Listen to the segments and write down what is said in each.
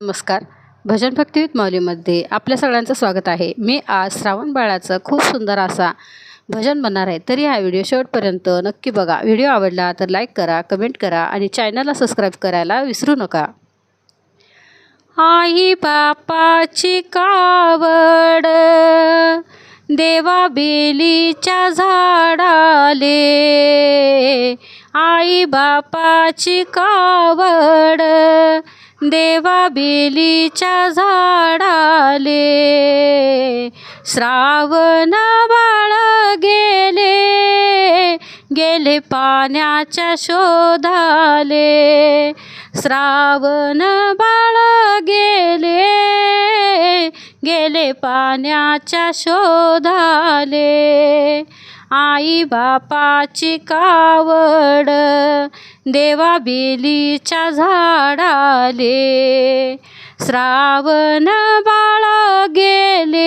नमस्कार. भजन भक्ती माऊलीमध्ये आपल्या सगळ्यांचं स्वागत आहे. मी आज श्रावण बाळाचं खूप सुंदर असा भजन बनणार आहे. तरी हा व्हिडिओ शेवटपर्यंत नक्की बघा. व्हिडिओ आवडला तर लाईक करा कमेंट करा आणि चॅनलला सबस्क्राईब करायला विसरू नका. आई बापाची कावड देवा बेलीच्या झाडाले. आई बापाची कावड देवा बेलीच्या झाडाले श्रावण बाळ गेले गेले पाण्याच्या शोधाले. श्रावण बाळ गेले गेले पाण्याच्या शोधाले. आई बापाची कावड देवा बेलीच्या झाडाले. श्रावण बाळ गेले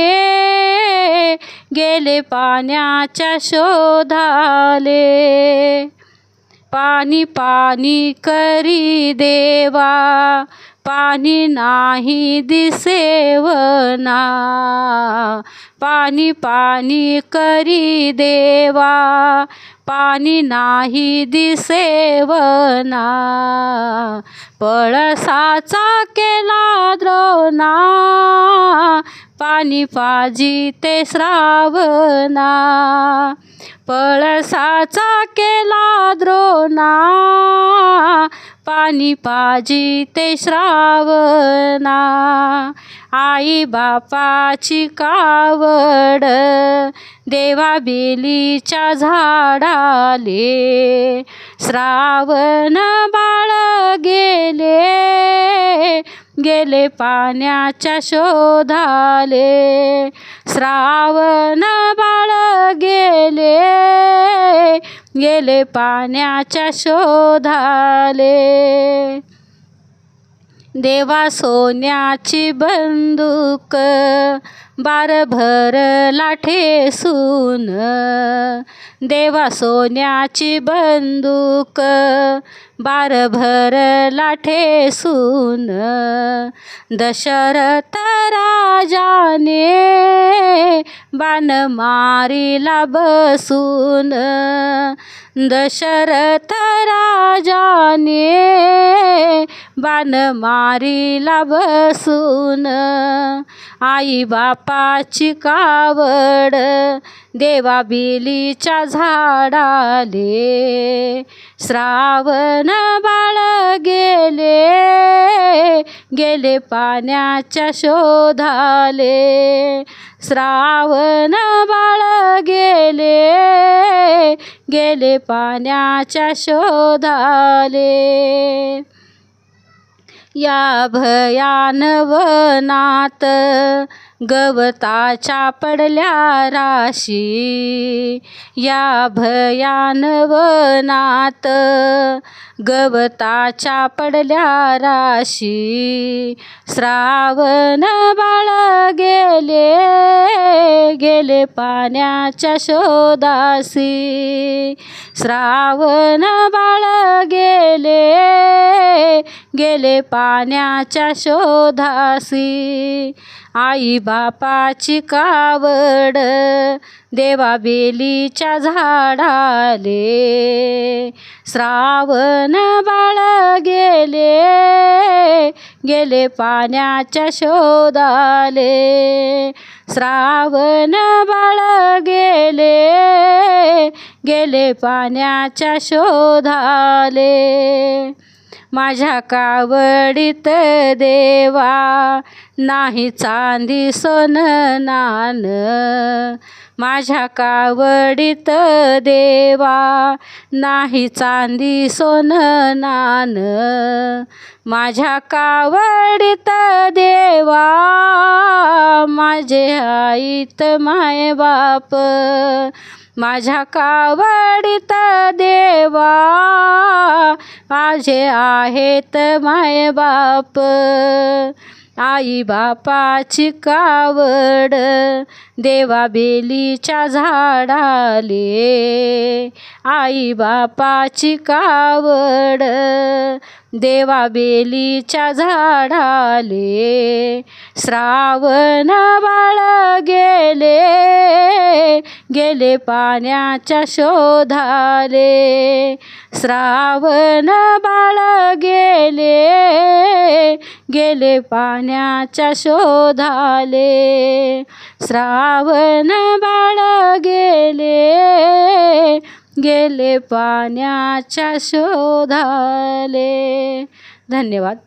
गेले पाण्याच्या शोधाले. पाणी पाणी करी देवा पाणी नाही दिसेवना पाणी पाणी करी देवा. पाणी नाही दिसेवना पळसाचा केला द्रोना पाणी पाजी ते श्रावना पळसाचा केला द्रोणा. पाणी पाजी ते श्रावणा. आई बापाची कावड देवा बेलीच्या झाडाले. श्रावण बाळ गेले गेले पाण्याच्या शोधाले. श्रावण बाळ गेले गेले पाण्याच्या शोधाले. देवा सोन्याची बंदूक बारभर लाठे सून. देवा सोन्याची बंदूक बारभर लाठे सून. दशरथ राजाने बाण मारिला बसून. दशरथ राजाने बाण मारिला बसून. आई बापाची कावड देवा बिलीच्या झाडाले. श्रावण बाळ गेले. गेले पाण्याच्या शोधाले. श्रावण बाळ गेले गेले पाण्याच्या शोधाले. या भयानवनात गवताच्या पडल्या राशी या भयान वनात गवताच्या पडल्या राशी. श्रावण बाळ गेले गेले पाण्याच्या शोधासी श्रावण बाळ गेले गेले पाण्याच्या शोधासी आई बापाची कावड देवा बेलीच्या झाडाले. श्रावण बाळ गेले गेले पाण्याच्या शोधाले. श्रावण बाळ गेले गेले पाण्याच्या शोधाले. माझ्या कावडीत देवा नाही चांदी सोन नान. माझ्या कावडीत देवा नाही चांदी सोन नान. माझ्या कावडीत देवा माझे आईत माय बाप माझ्या कावडीत देवा माझे आहेत माय बाप आई बापाची कावड देवा बेलीच्या झाडाले. आई बापाची कावड देवा बेलीच्या झाडाले. श्रावण बाळ गेले गेले पाण्याच्या शोधाले. श्रावण बाळ गेले गेले पाण्याच्या शोधाले. श्रावण बाळ गेले गेले पाण्याच्या शोधाले. धन्यवाद.